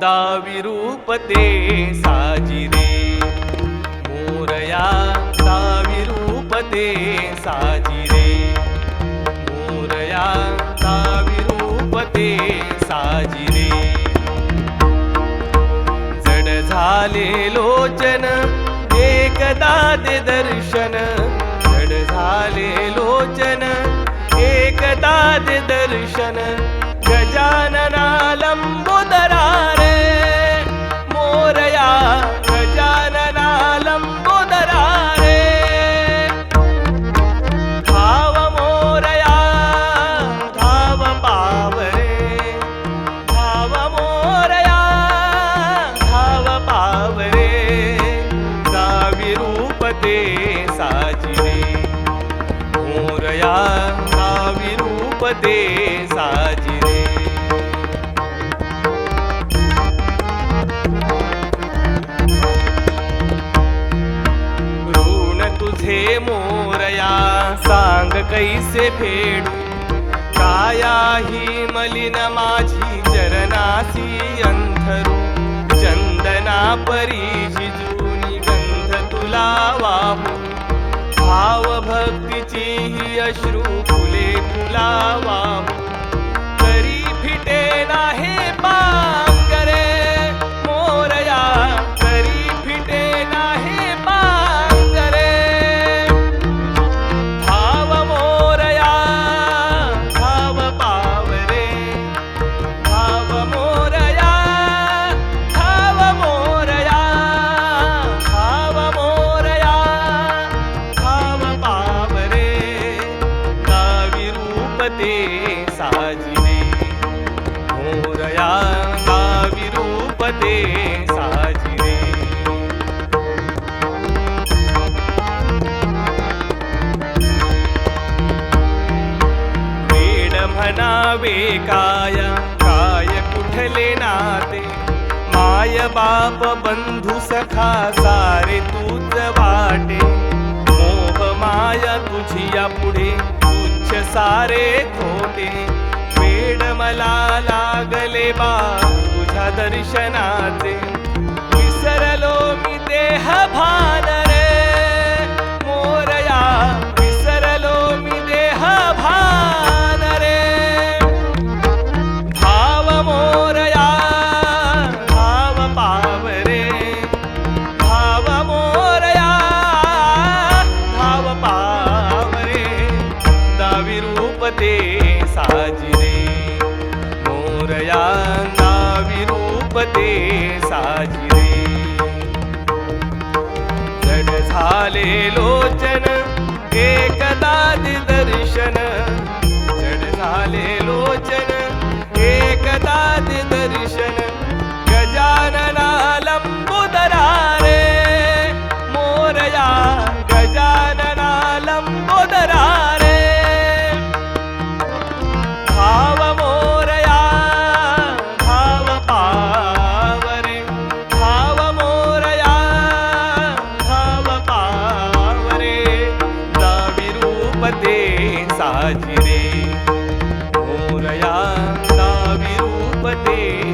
दाविरूपते साजिरे मोरया दावी साजिरे मोरया दावी साजिरे जड झाले लोचन एकदा ते दर्शन. जड झाले लोचन एकदा ते दर्शन. गजानना लंबोदरा दे साजिरे. ऋण तुझे मोरया सांग कैसे फेडू? काया ही मलिन माझी चरणासी अंथरू. चंदना परी जिजूनी गंध तुला वाहू. भाव भक्तीची ही अश्रू நிலாவாம் साजिने मोरया गावी रूपते साजिरे वेड म्हणावे काय काय कुठले नाते? माय बाप बंधू सखा सारे तूच वाटे. मोह माया तुझी या पुढे सारे खोटे. वेड मला लागले बा तुझ्या दर्शनाचे. साजिरे। जड झाले लोचन एकदा दर्शन। जड झाले लोचन एकदा दर्शन। साजिरे. मोरया दावी रूपते